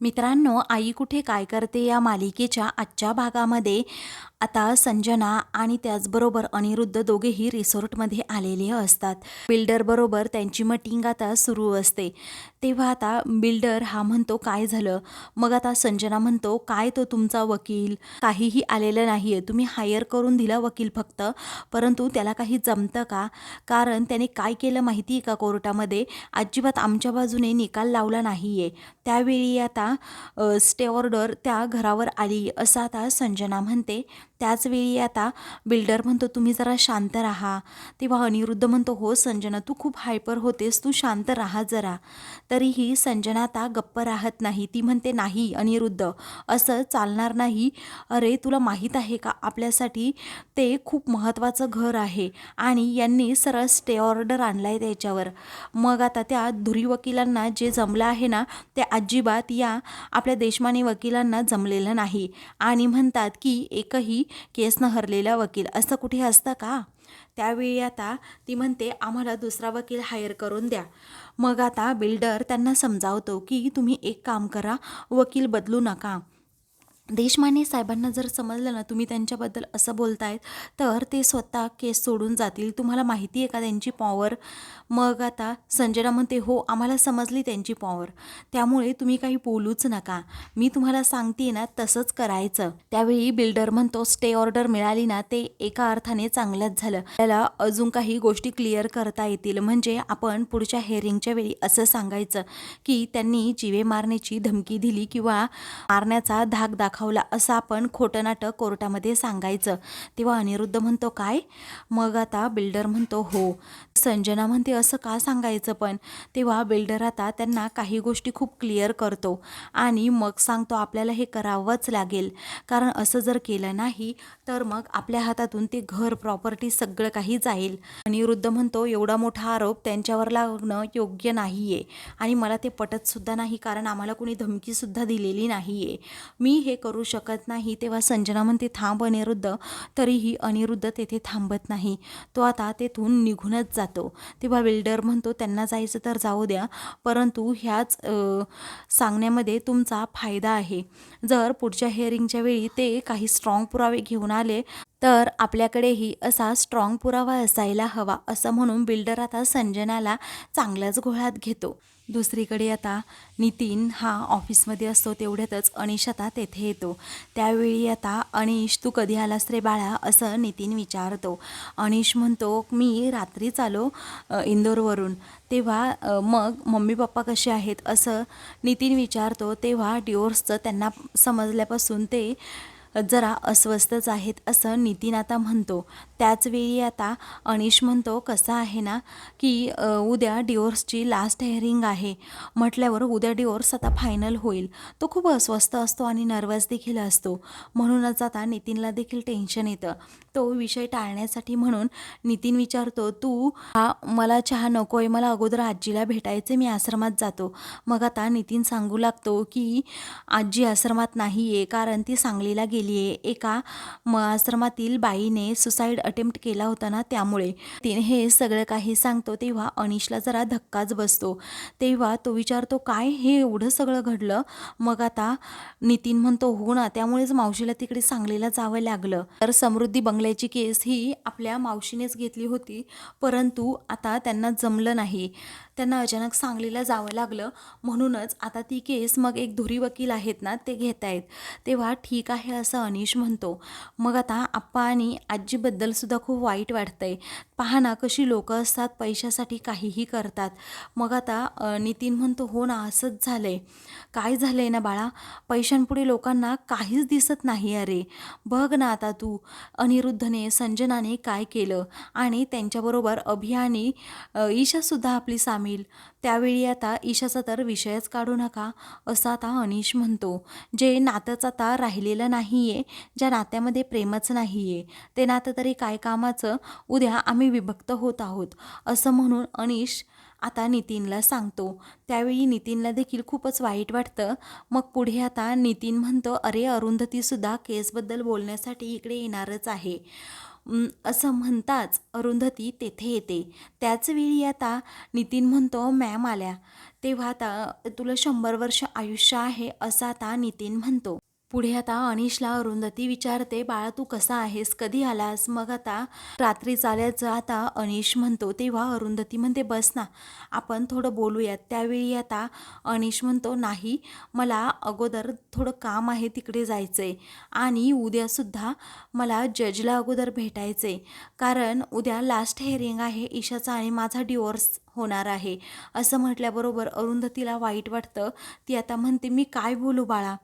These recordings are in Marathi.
मित्रांनो आई कुठे काय करते या मालिकेच्या आजच्या भागामध्ये? आता संजना आणि त्याचबरोबर अनिरुद्ध दोघेही रिसॉर्टमध्ये आलेले असतात. बिल्डरबरोबर त्यांची मटिंग आता सुरू असते. तेव्हा आता बिल्डर हा म्हणतो काय झालं? मग आता संजना म्हणतो काय तो तुमचा वकील? काहीही आलेलं नाही आहे तुम्ही हायर करून दिला वकील फक्त. परंतु त्याला काही जमतं का? कारण त्याने काय केलं माहिती आहे का कोर्टामध्ये? अजिबात आमच्या बाजूने निकाल लावला नाही आहे त्यावेळी आता स्टे ऑर्डर त्या घरावर आली असं आता संजना म्हणते. त्याचवेळी आता बिल्डर म्हणतो तुम्ही जरा शांत राहा. तेव्हा अनिरुद्ध म्हणतो हो संजना तू खूप हायपर होतेस तू शांत राहा जरा. तरीही संजना आता गप्प राहत नाही. ती म्हणते नाही अनिरुद्ध असं चालणार नाही. अरे तुला माहीत आहे का आपल्यासाठी ते खूप महत्त्वाचं घर आहे आणि यांनी सरळ स्टे ऑर्डर आणला आहे त्याच्यावर. मग आता त्या धुरी वकिलांना जे जमलं आहे ना ते अजिबात या आपल्या देशमाने वकिलांना जमलेलं नाही. आणि म्हणतात की एकही केसनं हरलेला वकील. असं कुठे असतं का? त्यावेळी आता ती म्हणते आम्हाला दुसरा वकील हायर करून द्या. मग आता बिल्डर त्यांना समजावतो की तुम्ही एक काम करा वकील बदलू नका. देशमाने साहेबांना जर समजलं ना तुम्ही त्यांच्याबद्दल असं बोलतायत तर ते स्वतः केस सोडून जातील. तुम्हाला माहिती आहे का त्यांची पॉवर मग आता संजना म्हणते हो आम्हाला समजली त्यांची पॉवर त्यामुळे तुम्ही काही बोलूच नका. मी तुम्हाला सांगते ना तसंच करायचं. त्यावेळी बिल्डर म्हणतो स्टे ऑर्डर मिळाली ना ते एका अर्थाने चांगलंच झालं. त्याला अजून काही गोष्टी क्लिअर करता येतील. म्हणजे आपण पुढच्या हेअरिंगच्या वेळी असं सांगायचं की त्यांनी जिवे मारण्याची धमकी दिली किंवा मारण्याचा धाक दाखवला असं आपण खोटं नाटक कोर्टामध्ये सांगायचं. तेव्हा अनिरुद्ध म्हणतो काय? मग आता बिल्डर म्हणतो हो. संजना म्हणते असं का सांगायचं पण? तेव्हा बिल्डर आता त्यांना काही गोष्टी खूप क्लिअर करतो आणि मग सांगतो आपल्याला हे करावंच लागेल. कारण असं जर केलं नाही तर मग आपल्या हातातून ते घर प्रॉपर्टी सगळं काही जाईल. अनिरुद्ध म्हणतो एवढा मोठा आरोप त्यांच्यावर लागणं योग्य नाही आहे आणि मला ते पटतसुद्धा नाही कारण आम्हाला कोणी धमकीसुद्धा दिलेली नाही आहे मी हे करू शकत नाही. तेव्हा संजना म्हणते थांब अनिरुद्ध. तरीही अनिरुद्ध तेथे थांबत नाही. तो आता तेथून निघूनच जातो. तेव्हा बिल्डर म्हणतो त्यांना जायचं तर जाऊ द्या. परंतु ह्याच सांगण्यामध्ये तुमचा फायदा आहे. जर पुढच्या हिअरिंगच्या वेळी ते काही स्ट्रॉंग पुरावे घेऊन आले तर आपल्याकडेही असा स्ट्रॉंग पुरावा असायला हवा. असं म्हणून बिल्डर आता संजनाला चांगल्याच घोळात घेतो. दुसरीकडे आता नितीन हा ऑफिसमध्ये असतो तेवढ्यातच अनिश आता तेथे येतो. त्यावेळी आता अनिश तू कधी आलास रे बाळा? असं नितीन विचारतो. अनिश म्हणतो मी रात्रीच आलो इंदोरवरून. तेव्हा मग मम्मी पप्पा कसे आहेत? असं नितीन विचारतो. तेव्हा डिओर्सचं त्यांना समजल्यापासून ते जरा अस्वस्थच आहेत असं नितीन आता म्हणतो. त्याचवेळी आता अनिश म्हणतो कसं आहे ना की उद्या डिओर्सची लास्ट हेअरिंग आहे. म्हटल्यावर उद्या डिओर्स आता फायनल होईल. तो खूप अस्वस्थ असतो आणि नर्वस देखील असतो. म्हणूनच आता नितीनला देखील टेन्शन येतं. तो विषय टाळण्यासाठी म्हणून नितीन विचारतो तू हा मला चहा नको आहे मला अगोदर आजीला भेटायचे मी आश्रमात जातो. मग आता नितीन सांगू लागतो की आजी आश्रमात नाही आहे कारण ती सांगलीला गेली आहे एका म आश्रमातील बाईने सुसाईड अटेम्प्ट केला होता ना त्यामुळे. तिने हे सगळं काही सांगतो तेव्हा अनिशला जरा धक्काच बसतो. तेव्हा तो विचारतो काय हे एवढं सगळं घडलं? मग आता नितीन म्हणतो हो ना त्यामुळेच मावशीला तिकडे सांगलीला जावं लागलं. तर समृद्धी बंगल्याची केस ही आपल्या मावशीनेच घेतली होती परंतु आता त्यांना जमलं नाही. त्यांना अचानक सांगलीला जावं लागलं. म्हणूनच आता ती केस मग एक धुरी वकील आहेत ना ते घेत आहेत तेव्हा ठीक आहे असं अनिश म्हणतो. मग आता आप्पा आणि आजीबद्दलसुद्धा खूप वाईट वाटतंय. पहा ना कशी लोकं असतात पैशासाठी काहीही करतात. मग आता नितीन म्हणतो हो ना असंच झालं आहे काय झालं आहे ना बाळा? पैशांपुढे लोकांना काहीच दिसत नाही अरे. बघ ना आता तू अनिरुद्धने संजनाने काय केलं आणि त्यांच्याबरोबर अभियानी ईशासुद्धा आपली सामील. त्यावेळी आता ईशाचा तर विषयच काढू नका असं आता अनिश म्हणतो. जे नातंच आता राहिलेलं नाही आहे ज्या नात्यामध्ये प्रेमच नाही आहे ते नातं तरी काय कामाचं उद्या आम्ही विभक्त होत आहोत असं म्हणून अनिश आता नितीनला सांगतो. त्यावेळी नितीनला देखील खूपच वाईट वाटतं. मग पुढे आता नितीन म्हणतो अरे अरुंधतीसुद्धा केसबद्दल बोलण्यासाठी इकडे येणारच आहे. असं म्हणताच अरुंधती तेथे येते. त्याचवेळी आता नितीन म्हणतो मॅम आल्या. तेव्हा आता तुला शंभर वर्ष आयुष्य आहे असं आता नितीन म्हणतो. पुढे आता अनिशला अरुंधती विचारते बाळा तू कसा आहेस? कधी आलास? मग आता रात्री चालायचं आता अनिश म्हणतो तेव्हा अरुंधती म्हणते बस ना आपण थोडं बोलूयात. त्यावेळी आता अनिश म्हणतो नाही मला अगोदर थोडं काम आहे तिकडे जायचं आहे आणि उद्यासुद्धा मला जजला अगोदर भेटायचं आहे कारण उद्या लास्ट हेअरिंग आहे ईशाचा आणि माझा डिवोर्स होणार आहे. असं म्हटल्याबरोबर अरुंधतीला वाईट वाटतं. ती आता म्हणते मी काय बोलू बाळा?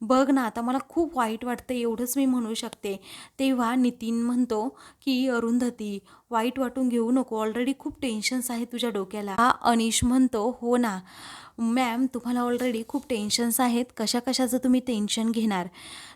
बघ ना आता मला खूप वाईट वाटतं एवढंच मी म्हणू शकते. तेव्हा नितीन म्हणतो की अरुंधती वाईट वाटून घेऊ नको. ऑलरेडी खूप टेन्शन्स आहेत तुझ्या डोक्याला. हा अनिश म्हणतो हो ना. मॅम तुम्हाला ऑलरेडी खूप टेन्शन्स आहेत. कशा कशाचं तुम्ही टेन्शन घेणार?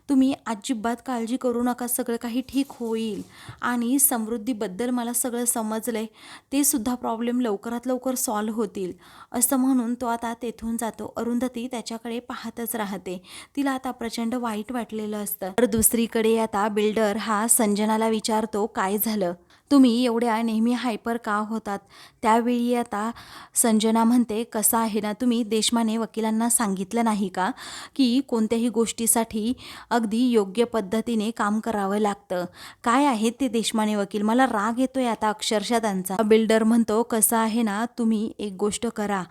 तुम्ही अजिबात काळजी करू नका सगळं काही ठीक होईल. आणि समृद्धीबद्दल मला सगळं समजलं आहे ते सुद्धा प्रॉब्लेम लवकरात लवकर सॉल्व्ह होतील. असं म्हणून तो आता तेथून जातो. अरुंधती त्याच्याकडे पाहतच राहते. तिला आता प्रचंड वाईट वाटलेलं असतं. तर दुसरीकडे आता बिल्डर हा संजनाला विचारतो काय झालं? तुम्ही एवढ्या नेहमी हायपर का होतात? त्यावेळी आता संजना म्हणते कसं आहे ना तुम्ही देशमाने वकिलांना सांगितलं नाही का की कोणत्याही गोष्टीसाठी अगदी योग्य पद्धतीने काम करावं लागतं? काय आहेत ते देशमाने वकील? मला राग येतोय आता अक्षरशः त्यांचा. बिल्डर म्हणतो कसं आहे ना तुम्ही एक गोष्ट करा.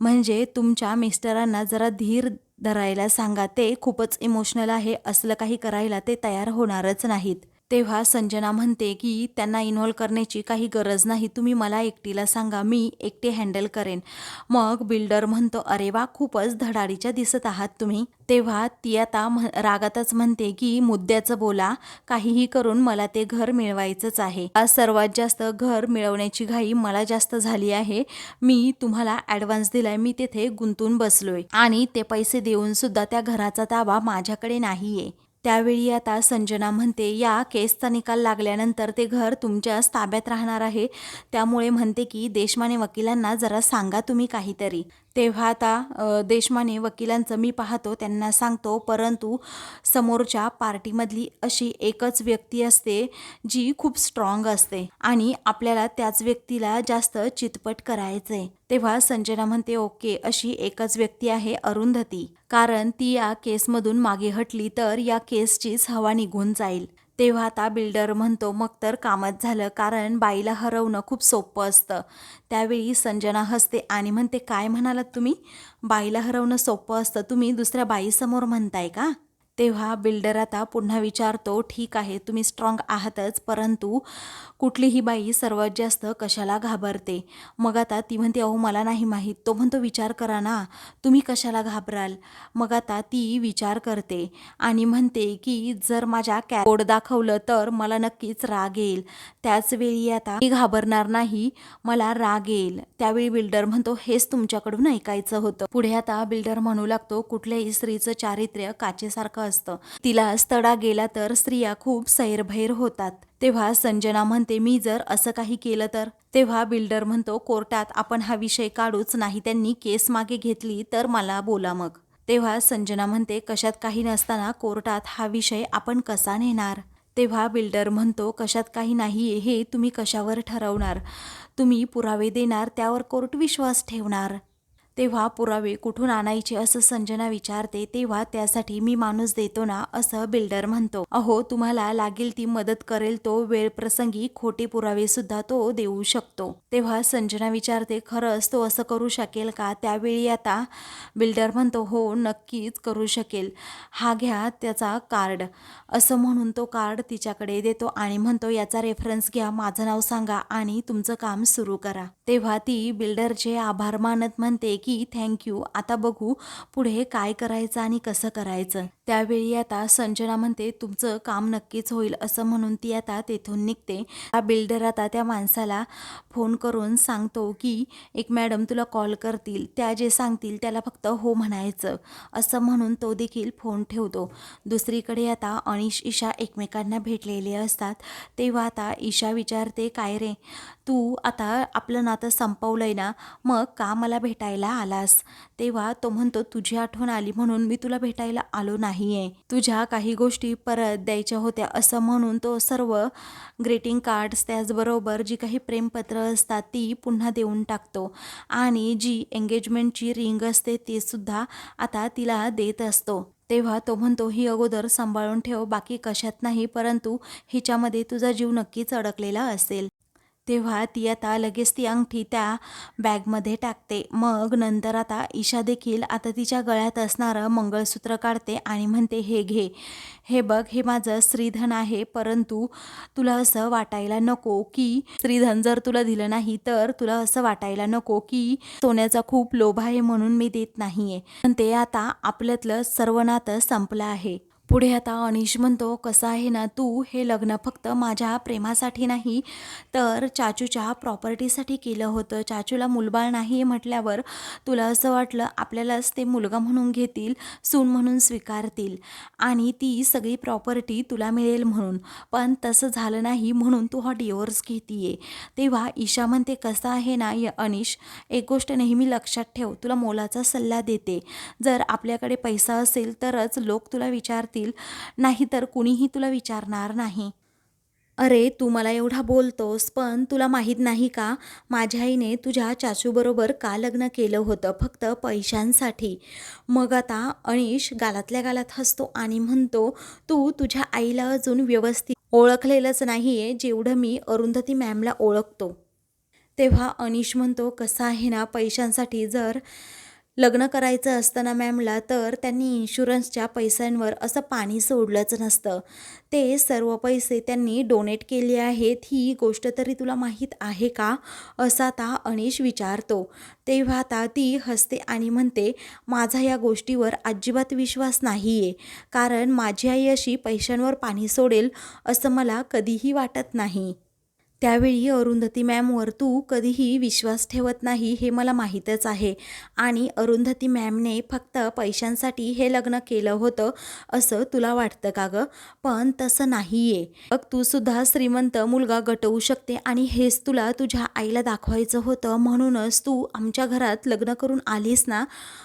म्हणजे तुमच्या मिस्टरांना जरा धीर धरायला सांगा. ते खूपच इमोशनल आहे. असलं काही करायला ते तयार होणारच नाहीत. तेव्हा संजना म्हणते की त्यांना इन्व्हॉल्व करण्याची काही गरज नाही. तुम्ही मला एकटीला सांगा. मी एकटे हँडल करेन. मग बिल्डर म्हणतो अरे वा खूपच धडाडीच्या दिसत आहात तुम्ही. तेव्हा ती आता म्ह रागातच म्हणते की मुद्द्याचं बोला. काहीही करून मला ते घर मिळवायचंच आहे. आज सर्वात जास्त घर मिळवण्याची घाई मला जास्त झाली आहे. मी तुम्हाला ॲडव्हान्स दिलाय. मी तेथे गुंतून बसलोय. आणि ते पैसे देऊन सुद्धा त्या घराचा ताबा माझ्याकडे नाहीये. त्यावेळी आता संजना म्हणते या केसचा निकाल लागल्यानंतर ते घर तुमच्याच ताब्यात राहणार आहे. त्यामुळे म्हणते की देशमाने वकिलांना जरा सांगा तुम्ही काहीतरी. तेव्हा आता देशमाने वकिलांचं मी पाहतो त्यांना सांगतो परंतु समोरच्या पार्टीमधली अशी एकच व्यक्ती असते जी खूप स्ट्रॉंग असते आणि आपल्याला त्याच व्यक्तीला जास्त चितपट करायचंय. तेव्हा संजना म्हणते ओके अशी एकच व्यक्ती आहे अरुंधती. कारण ती या केसमधून मागे हटली तर या केसचीच हवा निघून जाईल. तेव्हा आता बिल्डर म्हणतो मग तर कामच झालं कारण बाईला हरवणं खूप सोपं असतं. त्यावेळी संजना हसते आणि म्हणते काय म्हणालात तुम्ही? बाईला हरवणं सोपं असतं तुम्ही दुसऱ्या बाईसमोर म्हणताय का? तेव्हा बिल्डर आता पुन्हा विचारतो ठीक आहे तुम्ही स्ट्रॉंग आहातच परंतु कुठलीही बाई सर्वात जास्त कशाला घाबरते? मग आता ती म्हणते अहो मला नाही माहीत. तो म्हणतो विचार करा ना तुम्ही कशाला घाबराल? मग आता ती विचार करते आणि म्हणते की जर माझ्या कॅबोर्ड दाखवलं तर मला नक्कीच राग येईल. त्याच वेळी आता मी घाबरणार नाही मला राग येईल. त्यावेळी बिल्डर म्हणतो हेच तुमच्याकडून ऐकायचं होतं. पुढे आता बिल्डर म्हणू लागतो कुठल्याही स्त्रीचं चारित्र्य काचेसारखं असतं. तिला तडा गेला तर स्त्रिया खूप सैरभैर होतात. तेव्हा संजना म्हणते मी जर असं काही केलं तर? तेव्हा बिल्डर म्हणतो कोर्टात आपण हा विषय काढूच नाही. त्यांनी केस मागे घेतली तर मला बोला मग. तेव्हा संजना म्हणते कशात काही नसताना कोर्टात हा विषय आपण कसा नेणार? तेव्हा बिल्डर म्हणतो कशात काही नाही हे तुम्ही कशावर ठरवणार? तुम्ही पुरावे देणार त्यावर कोर्ट विश्वास ठेवणार. तेव्हा पुरावे कुठून आणायचे असं संजना विचारते तेव्हा त्यासाठी मी माणूस देतो ना असं बिल्डर म्हणतो. अहो तुम्हाला लागेल ती मदत करेल तो वेळ प्रसंगी खोटे पुरावे सुद्धा तो देऊ शकतो. तेव्हा संजना विचारते खरंच तो असं करू शकेल का? त्यावेळी आता बिल्डर म्हणतो हो नक्कीच करू शकेल. हा घ्या त्याचा कार्ड. असं म्हणून तो कार्ड तिच्याकडे देतो आणि म्हणतो याचा रेफरन्स घ्या माझं नाव सांगा आणि तुमचं काम सुरू करा. तेव्हा ती बिल्डरचे आभार मानत म्हणते की थँक्यू आता बघू पुढे काय करायचं आणि कसं करायचं. त्यावेळी आता संजना म्हणते तुमचं काम नक्कीच होईल असं म्हणून ती आता तेथून निघते. हा बिल्डर आता त्या माणसाला फोन करून सांगतो की एक मॅडम तुला कॉल करतील. त्या जे सांगतील त्याला फक्त हो म्हणायचं असं म्हणून तो देखील फोन ठेवतो. दुसरीकडे आता अनिश ईशा एकमेकांना भेटलेले असतात. तेव्हा आता ईशा विचारते काय रे तू आता आपलं नातं संपवलं आहे ना? मग का मला भेटायला आलास? तेव्हा तो म्हणतो तुझी आठवण आली म्हणून मी तुला भेटायला आलो नाही आहे तुझ्या काही गोष्टी परत द्यायच्या होत्या असं म्हणून तो सर्व ग्रीटिंग कार्ड्स त्याचबरोबर जी काही प्रेमपत्र असतात ती पुन्हा देऊन टाकतो. आणि जी एंगेजमेंटची रिंग असते ती सुद्धा आता तिला देत असतो. तेव्हा तो म्हणतो ही अगोदर सांभाळून ठेव बाकी कशात नाही परंतु हिच्यामध्ये तुझा जीव नक्कीच अडकलेला असेल. तेव्हा ती आता लगेच ती अंगठी त्या बॅगमध्ये टाकते. मग नंतर आता ईशा देखील आता तिच्या गळ्यात असणारं मंगळसूत्र काढते आणि म्हणते हे घे. हे बघ हे माझं श्रीधन आहे. परंतु तुला असं वाटायला नको की श्रीधन जर तुला दिलं नाही तर तुला असं वाटायला नको की सोन्याचा खूप लोभ आहे म्हणून मी देत नाहीये. पण ते आता आपल्यातलं सर्व नातं संपलं आहे. पुढे आता अनिश म्हणतो कसं आहे ना तू? हे लग्न फक्त माझ्या प्रेमासाठी नाही तर चाचूच्या प्रॉपर्टीसाठी केलं होतं. चाचूला मुलबाळ नाही आहे म्हटल्यावर तुला असं वाटलं आपल्यालाच ते मुलगा म्हणून घेतील सून म्हणून स्वीकारतील आणि ती सगळी प्रॉपर्टी तुला मिळेल म्हणून. पण तसं झालं नाही म्हणून तू हा डिवोर्स घेतीये. तेव्हा ईशा म्हणते कसं आहे ना य अनिश? एक गोष्ट नेहमी लक्षात ठेव तुला मोलाचा सल्ला देते. जर आपल्याकडे पैसा असेल तरच लोक तुला विचारतील नाहीतर कुणीही तुला विचारणार नाही. अरे तू मला एवढा बोलतोस पण तुला माहीत नाही का? माझ्या आईने तुझ्या चाचूबरोबर का लग्न केलं होतं? फक्त पैशांसाठी. मग आता अनिश गालातल्या गालात हसतो आणि म्हणतो तू तुझ्या आईला अजून व्यवस्थित ओळखलेलंच नाही आहे जेवढं मी अरुंधती मॅमला ओळखतो. तेव्हा अनिश म्हणतो कसं आहे ना पैशांसाठी जर लग्न करायचं असतं ना मॅमला तर त्यांनी इन्शुरन्सच्या पैशांवर असं पाणी सोडलंच नसतं. ते सर्व पैसे त्यांनी डोनेट केले आहेत. ही गोष्ट तरी तुला माहीत आहे का? असा आता अनिश विचारतो. तेव्हा आता ती हसते आणि म्हणते माझा या गोष्टीवर अजिबात विश्वास नाही आहे कारण माझी आई अशी पैशांवर पाणी सोडेल असं मला कधीही वाटत नाही. त्यावेळी अरुंधती मॅमवर तू कधीही विश्वास ठेवत नाही हे मला माहीतच आहे. आणि अरुंधती मॅमने फक्त पैशांसाठी हे लग्न केलं होतं असं तुला वाटतं का गं? पण तसं नाही आहे मग तू सुद्धा श्रीमंत मुलगा गटवू शकते आणि हेच तुला तुझ्या आईला दाखवायचं होतं म्हणूनच तू आमच्या घरात लग्न करून आलीस ना?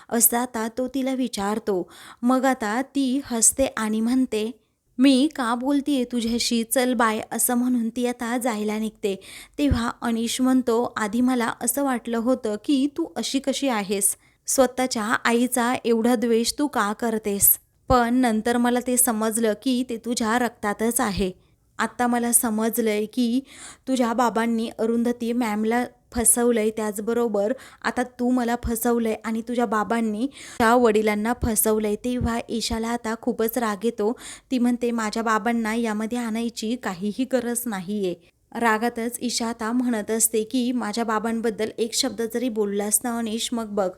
असं आता तो तिला विचारतो. मग आता ती हसते आणि म्हणते मी का बोलतीये तुझ्याशी? चल बाय असं म्हणून ती आता जायला निघते. तेव्हा अनिश म्हणतो आधी मला असं वाटलं होतं की तू अशी कशी आहेस? स्वतःच्या आईचा एवढा द्वेष तू का करतेस? पण नंतर मला ते समजलं की ते तुझ्या रक्तातच आहे. आत्ता मला समजलं आहे की तुझ्या बाबांनी अरुंधती मॅमला फसवलंय त्याचबरोबर आता तू मला फसवलंय आणि तुझ्या बाबांनी त्या वडिलांना फसवलंय तेव्हा ईशाला आता खूपच राग येतो. ती म्हणते माझ्या बाबांना यामध्ये आणायची काहीही गरज नाही आहे रागातच ईशा आता म्हणत असते की माझ्या बाबांबद्दल एक शब्द जरी बोललास ना अनिश मग बघ.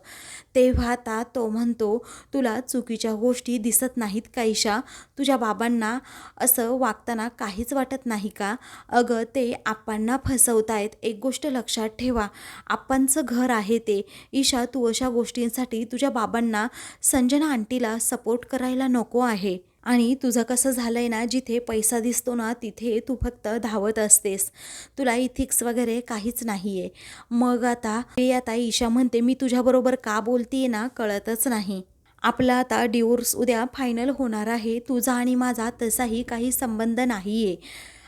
तेव्हा आता तो म्हणतो तुला चुकीच्या गोष्टी दिसत नाहीत का ईशा? तुझ्या बाबांना असं वागताना काहीच वाटत नाही का? अगं ते आप्पांना फसवतायत. एक गोष्ट लक्षात ठेवा. आप्पांचं घर आहे ते. ईशा तू अशा गोष्टींसाठी तुझ्या बाबांना संजना आंटीला सपोर्ट करायला नको आहे. आणि तुझं कसं झालं आहे ना जिथे पैसा दिसतो ना तिथे तू फक्त धावत असतेस. तुला इथिक्स वगैरे काहीच नाही आहे मग आता हे आता ईशा म्हणते मी तुझ्याबरोबर का बोलतीये ना कळतच नाही. आपला आता डिवोर्स उद्या फायनल होणार आहे. तुझा आणि माझा तसाही काही संबंध नाही आहे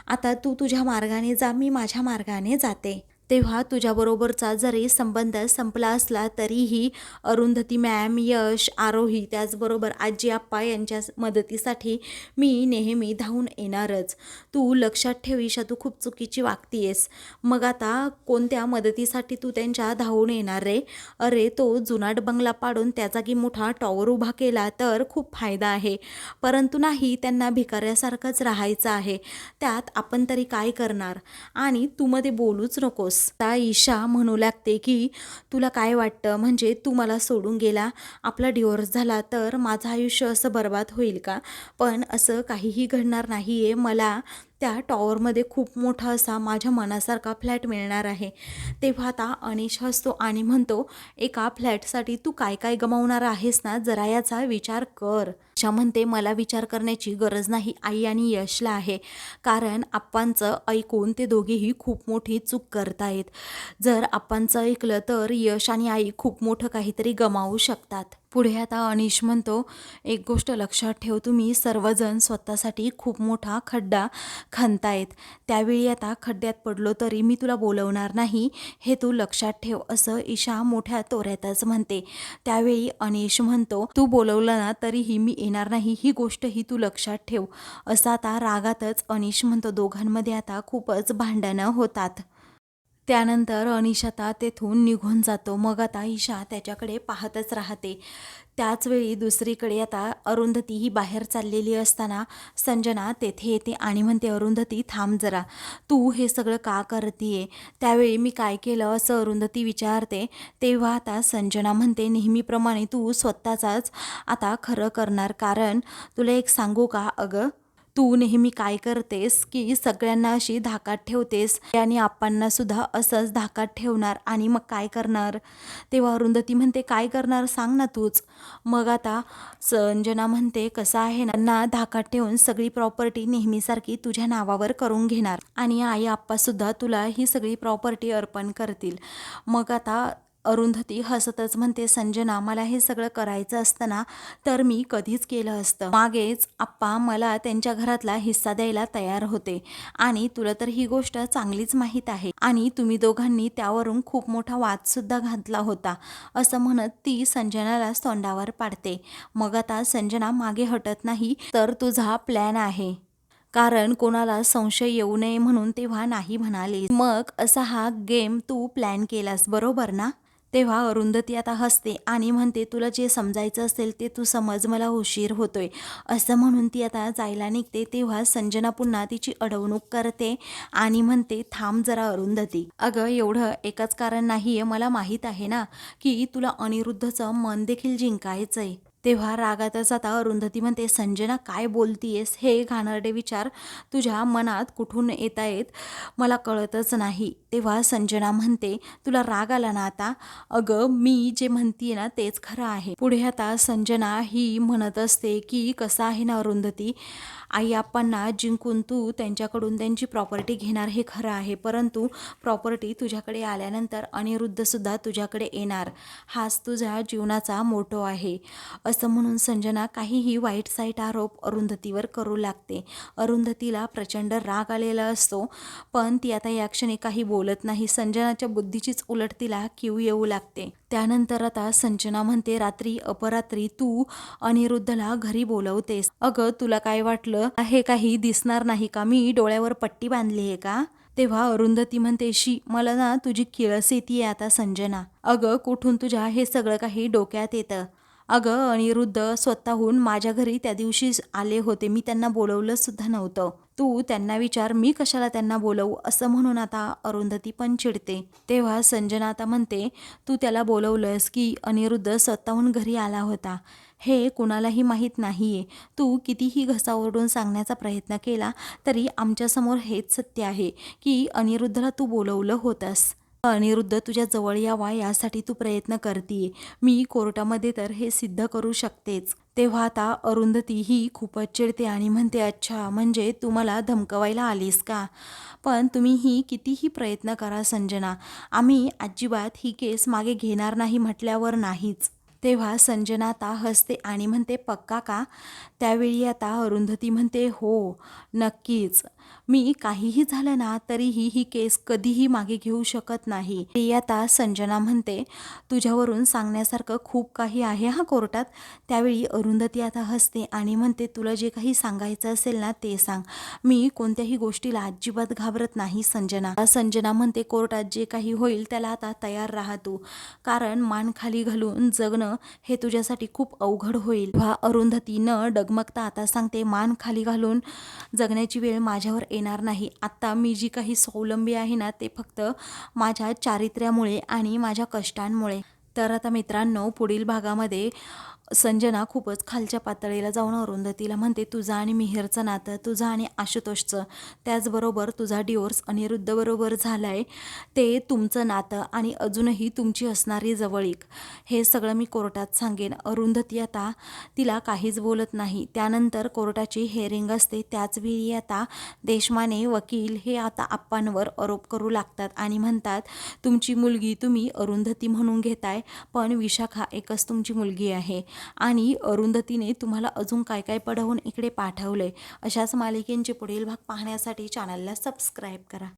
आता तू तुझ्या मार्गाने जा मी माझ्या मार्गाने जाते. तेव्हा तुझ्याबरोबरचा जरी संबंध संपला असला तरीही अरुंधती मॅम यश आरोही त्याचबरोबर आजी आप्पा यांच्या मदतीसाठी मी नेहमी धावून येणारच. तू लक्षात ठेव ईशा तू खूप चुकीची वागतीयेस. मग आता कोणत्या मदतीसाठी तू त्यांच्या धावून येणार रे? अरे तो जुनाट बंगला पाडून त्या जागी मोठा टॉवर उभा केला तर खूप फायदा आहे. परंतु नाही त्यांना भिकाऱ्यासारखंच राहायचं आहे. त्यात आपण तरी काय करणार? आणि तू मध्ये बोलूच नकोस. आता ईशा म्हणू लागते की तुला काय वाटतं? म्हणजे तू मला सोडून गेला? आपला डिवोर्स झाला तर माझं आयुष्य असं बर्बाद होईल का? पण असं काहीही घडणार नाही आहे मला त्या टॉवरमध्ये खूप मोठा असा माझ्या मनासारखा फ्लॅट मिळणार आहे. तेव्हा आता अनिश हसतो आणि म्हणतो एका फ्लॅटसाठी तू काय काय गमावणार आहेस ना जरा याचा विचार कर. अशा म्हणते मला विचार करण्याची गरज नाही आई आणि यशला आहे. कारण आप्पांचं ऐकून ते दोघेही खूप मोठी चूक करतायत. जर आप्पांचं ऐकलं तर यश आणि आई खूप मोठं काहीतरी गमावू शकतात. पुढे आता अनिश म्हणतो एक गोष्ट लक्षात ठेव तुम्ही सर्वजण स्वतःसाठी खूप मोठा खड्डा खणतायत. त्यावेळी आता खड्ड्यात पडलो तरी मी तुला बोलवणार नाही हे तू लक्षात ठेव असं ईशा मोठ्या तोऱ्यातच म्हणते. त्यावेळी अनिश म्हणतो तू बोलवलं ना तरीही मी येणार नाही ही गोष्ट ही तू लक्षात ठेव असं आता रागातच अनिश म्हणतो. दोघांमध्ये आता खूपच भांडणं होतात. त्यानंतर अनिशाता तेथून निघून जातो. मग आता ईशा त्याच्याकडे पाहतच राहते. त्याचवेळी दुसरीकडे आता अरुंधती ही बाहेर चाललेली असताना संजना तेथे येते आणि म्हणते अरुंधती थांब जरा. तू हे सगळं का करतीये? त्यावेळी मी काय केलं? असं अरुंधती विचारते. तेव्हा आता संजना म्हणते नेहमीप्रमाणे तू स्वतःचाच आता खरं करणार. कारण तुला एक सांगू का अगं? तू नेहमी काय करतेस की सगळ्यांना अशी धाकात ठेवतेस? आणि आपांना सुद्धा असंच धाकात ठेवणार आणि मग काय करणार? तेव्हा अरुंधती म्हणते काय करणार सांग ना तूच. मग आता संजना म्हणते कसं आहे ना ना धाकात ठेवून सगळी प्रॉपर्टी नेहमीसारखी तुझ्या नावावर करून घेणार आणि आई आप्पासुद्धा तुला ही सगळी प्रॉपर्टी अर्पण करतील. मग आता अरुंधती हसतच म्हणते संजना मला हे सगळं करायचं असतं ना तर मी कधीच केलं असतं. मागेच आप्पा मला त्यांच्या घरातला हिस्सा द्यायला तयार होते. आणि तुला तर ही गोष्ट चांगलीच माहीत आहे. आणि तुम्ही दोघांनी त्यावरून खूप मोठा वाद सुद्धा घातला होता असं म्हणत ती संजनाला तोंडावर पाडते. मग आता संजना मागे हटत नाही तर तुझा प्लॅन आहे. कारण कोणाला संशय येऊ नये म्हणून तेव्हा नाही म्हणाले मग असा हा गेम तू प्लॅन केलास बरोबर ना? तेव्हा अरुंधती आता हसते आणि म्हणते तुला जे समजायचं असेल ते तू समज मला उशीर होतोय. असं म्हणून ती आता जायला निघते. तेव्हा संजना पुन्हा तिची अडवणूक करते आणि म्हणते थांब जरा अरुंधती. अगं एवढं एकच कारण नाही आहे मला माहीत आहे ना की तुला अनिरुद्धचं मन देखील जिंकायचं आहे तेव्हा रागातच आता अरुंधती म्हणते संजना काय बोलतीयेस? हे घाणरडे विचार तुझ्या मनात कुठून येत आहेत मला कळतच नाही. तेव्हा संजना म्हणते तुला राग आला ना आता? अगं मी जे म्हणतीये ना तेच खरं आहे. पुढे आता संजना ही म्हणत असते की कसं आहे ना अरुंधती? आई आप्पांना जिंकून तू त्यांच्याकडून त्यांची प्रॉपर्टी घेणार हे खरं आहे. परंतु प्रॉपर्टी तुझ्याकडे आल्यानंतर अनिरुद्धसुद्धा तुझ्याकडे येणार. हाच तुझ्या जीवनाचा मोटो आहे. असं म्हणून संजना काहीही वाईट साईट आरोप अरुंधतीवर करू लागते. अरुंधतीला प्रचंड राग आलेला असतो. पण ती आता या क्षणी काही बोलत नाही. संजनाच्या बुद्धीचीच उलट तिला किव येऊ लागते. त्यानंतर आता संजना म्हणते रात्री अपरात्री तू अनिरुद्धला घरी बोलवतेस. अगं तुला काय वाटलं? हे काही दिसणार नाही का? मी डोळ्यावर पट्टी बांधली आहे का? तेव्हा अरुंधती म्हणते शी मला ना तुझी किळस येते आता संजना. अगं कुठून तुझ्या हे सगळं काही डोक्यात येतं? अगं अनिरुद्ध स्वतःहून माझ्या घरी त्या दिवशी आले होते. मी त्यांना बोलवलं सुद्धा नव्हतं. तू त्यांना विचार मी कशाला त्यांना बोलवू? असं म्हणून आता अरुंधती पण चिडते. तेव्हा संजना आता म्हणते तू त्याला बोलवलंस की अनिरुद्ध स्वतःहून घरी आला होता. हे कुणालाही माहीत नाहीये. तू कितीही घसा ओरडून सांगण्याचा प्रयत्न केला तरी आमच्यासमोर हेच सत्य आहे की अनिरुद्धला तू बोलवलं होतंस. अनिरुद्ध तुझ्या जवळ यावा यासाठी तू प्रयत्न करतीये. मी कोर्टामध्ये तर हे सिद्ध करू शकतेच. तेव्हा आता अरुंधती ही खूपच चिडते आणि म्हणते अच्छा म्हणजे तू मला धमकवायला आलीस का? पण तुम्ही ही कितीही प्रयत्न करा संजना. आम्ही अजिबात ही केस मागे घेणार नाही म्हटल्यावर नाहीच. तेव्हा संजना आता हसते आणि म्हणते पक्का का? त्यावेळी आता अरुंधती म्हणते हो. नक्कीच. मी काहीही झालं ना तरीही ही केस कधीही मागे घेऊ शकत नाही. ते आता संजना म्हणते तुझ्यावरून सांगण्यासारखं खूप काही आहे हा कोर्टात. त्यावेळी अरुंधती आता हसते आणि म्हणते तुला जे काही सांगायचं असेल ना ते सांग. मी कोणत्याही गोष्टीला अजिबात घाबरत नाही संजना. संजना म्हणते कोर्टात जे काही होईल त्याला आता तयार राहा तू. कारण मान खाली घालून जगणं हे तुझ्यासाठी खूप अवघड होईल. वा अरुंधती न डगमगता आता सांगते मान खाली घालून जगण्याची वेळ माझ्यावर येणार नाही. आत्ता मी जी काही स्वावलंबी आहे ना ते फक्त माझ्या चारित्र्यामुळे आणि माझ्या कष्टांमुळे. तर आता मित्रांनो पुढील भागामध्ये संजना खूपच खालच्या पातळीला जाऊन अरुंधतीला म्हणते तुझं आणि मिहिरचं नातं तुझं आणि आशुतोषचं त्याचबरोबर तुझा डिवोर्स अनिरुद्धबरोबर झाला आहे ते तुमचं नातं आणि अजूनही तुमची असणारी जवळीक. हे सगळं मी कोर्टात सांगेन. अरुंधती आता तिला काहीच बोलत नाही. त्यानंतर कोर्टाची हेअरिंग असते. त्याचवेळी आता देशमाने वकील हे आता आप्पांवर आरोप करू लागतात आणि म्हणतात तुमची मुलगी तुम्ही अरुंधती म्हणून घेताय पण विशाखा एकच तुमची मुलगी आहे. आणि अरुंधतीने तुम्हाला अजून काय काय पढवून इकडे पाठवलं आहे अशाच मालिकेंचे पुढील भाग पाहण्यासाठी चॅनलला सबस्क्राईब करा.